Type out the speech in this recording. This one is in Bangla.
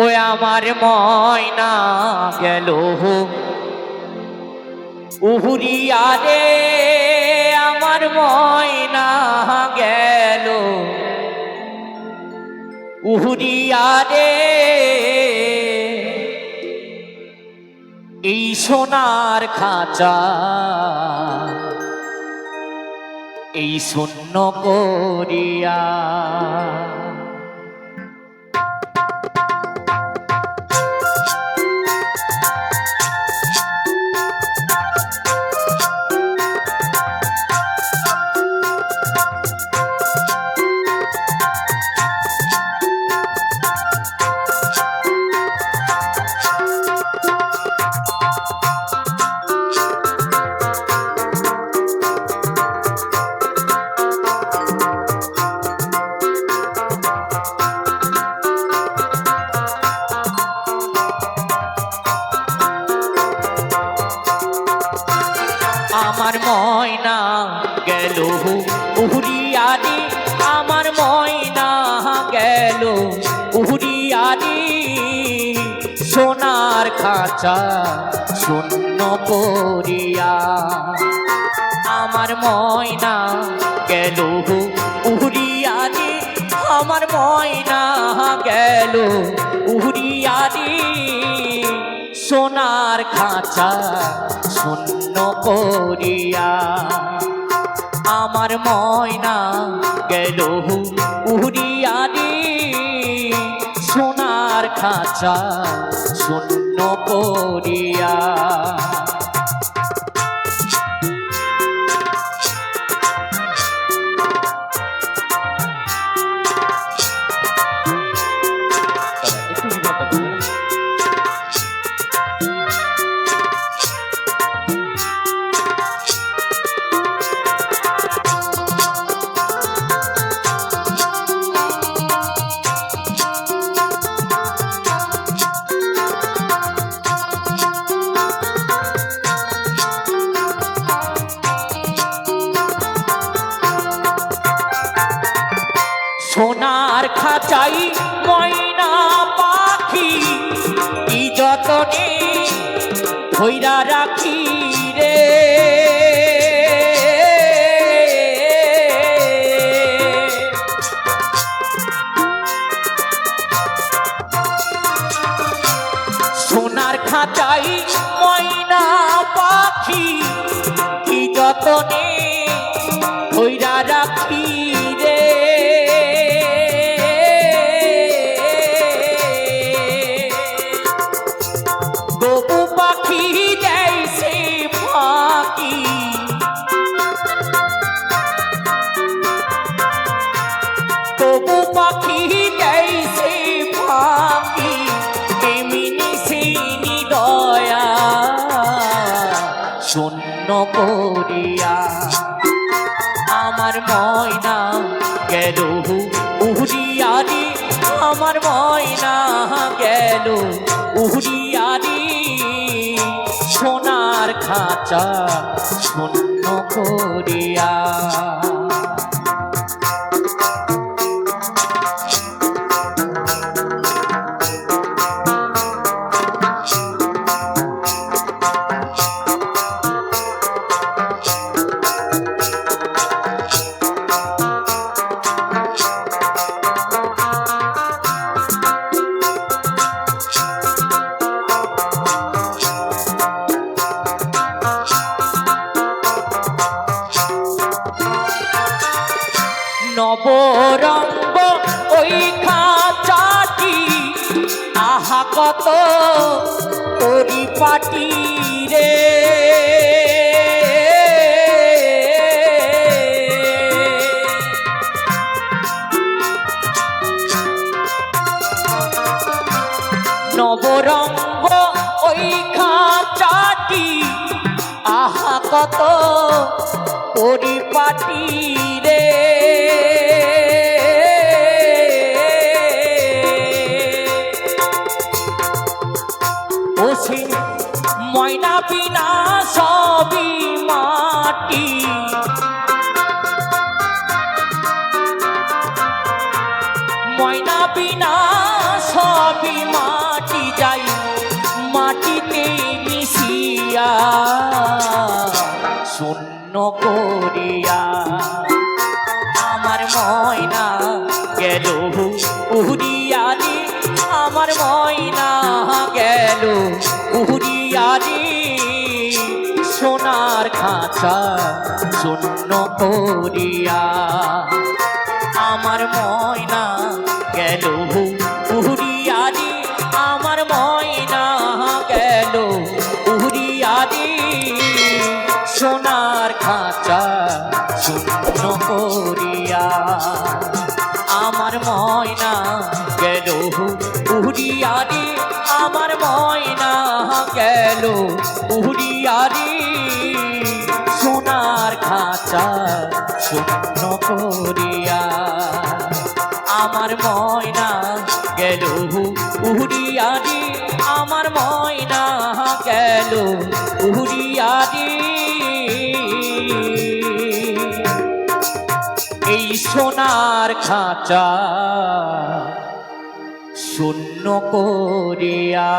ওই আমার ময়না গেল। উহুরিয়া রে, আমার ময়না গেল। উহুরিয়া রে, এই সোনার খাঁচা, এই শূন্য করিয়া গেল উহুরিয়ারি আমার ময়না গেল। উহুরিয়ারি সোনার খাঁচা শূন্য করিয়া আমার ময়না গেল উহুরিয়ারি আমার ময়না গেল। উহুরিয়ারি সোনার খাঁচা শূন্য করিয়া আমার ময়না গেল উড়িয়ারি সোনার খাঁচা শূন্য করিয়া খাঁচাই ময়না পাখি কি যতনে ধৈরা রাখি রে। সোনার খাঁচাই ময়না পাখি কি যতনে করিয়া। আমার ময়না গেল উহরিয়ারি। আমার ময়না গেল উহরিয়ারি। সোনার খাঁচা শূন্য করিয়া। নবরঙ্গ ওই খাঁচাটি। আহা কত পরিপাটি রে। নবরঙ্গ ওই খাঁচাটি। আহা কত পরিপাটি ময়না পিনা সবই মাটি। ময়না পিনা সবই মাটি যাই, মাটিতে মিশিয়া শূন্য করিয়া। আমার ময়না গেল উহরি খাঁচা শূন্য করিয়া আমার ময়না গেল উহুরিয়ারি আমার ময়না গেল উহুরিয়ারি সোনার খাঁচা শূন্য করিয়া আমার ময়না গেল উহুরিয়ারি আমার ময়না গেল উহুরিয়ারি সোনার খাঁচা শূন্য করিয়া আমার ময়না গেল উহুরিয়ারি আমার ময়না গেল উহুরিয়ারি এই সোনার খাঁচা শূন্য করিয়া